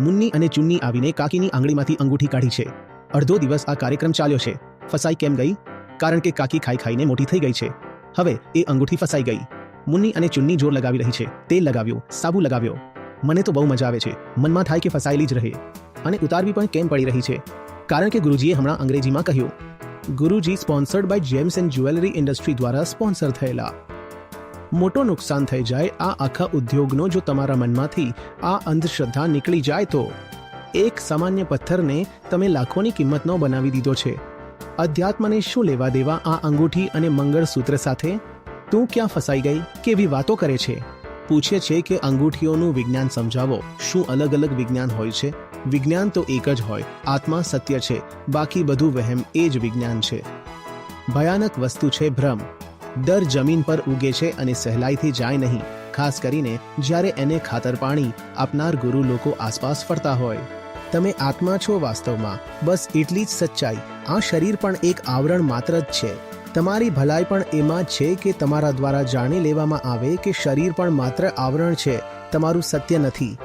મુન્ની અને ચુન્ની આવીને કાકીની આંગળીમાંથી અંગૂઠી કાઢી છે. અડધો દિવસ આ કાર્યક્રમ ચાલ્યો છે. ફસાઈ કેમ ગઈ? કારણ કે કાકી ખાઈ ખાઈને મોટી થઈ ગઈ છે. હવે એ અંગૂઠી ફસાઈ ગઈ. મુન્ની અને ચુન્ની જોર લગાવી રહી છે. તેલ લગાવ્યો, સાબુ લગાવ્યો. મને તો બહુ મજા આવે છે. મનમાં થાય કે ફસાયેલી જ રહે. અને ઉતારવી પણ કેમ પડી રહી છે? કારણ કે ગુરુજીએ હમણાં અંગ્રેજીમાં કહ્યું, Guruji sponsored by gems and jewellery industry દ્વારા સ્પોન્સર થયેલા. મોટો નુકસાન થઈ જાય આ આખા ઉદ્યોગનો જો તમારા મનમાંથી આ અંધશ્રદ્ધા નીકળી જાય તો. એક સામાન્ય પથ્થરને તમે લાખોની કિંમતનો બનાવી દીધો છે. અધ્યાત્મને શું લેવા દેવા આ અંગૂઠી અને મંગળસૂત્ર સાથે? તું ક્યાં ફસાઈ ગઈ? કેવી વાતો કરે છે? પૂછે છે કે અંગૂઠીઓનું વિજ્ઞાન સમજાવો. શું અલગ અલગ વિજ્ઞાન હોય છે? વિજ્ઞાન તો એક જ હોય. આત્મા સત્ય છે. બાકી બધું વહેમ એ જ વિજ્ઞાન છે. ભયાનક વસ્તુ છે ભ્રમ. દર જમીન પર ઉગે છે અને સહેલાઈથી જાય નહીં. ખાસ કરીને જ્યારે એને ખાતર પાણી આપનાર ગુરુ લોકો આસપાસ ફરતા હોય. તમે આત્મા છો વાસ્તવમાં. બસ એટલી જ સચ્ચાઈ. આ શરીર પણ એક આવરણ માત્ર જ છે. તમારી ભલાઈ પણ એમાં છે કે તમારા દ્વારા જાણી લેવામાં આવે કે શરીર પણ માત્ર આવરણ છે. તમારું સત્ય નથી.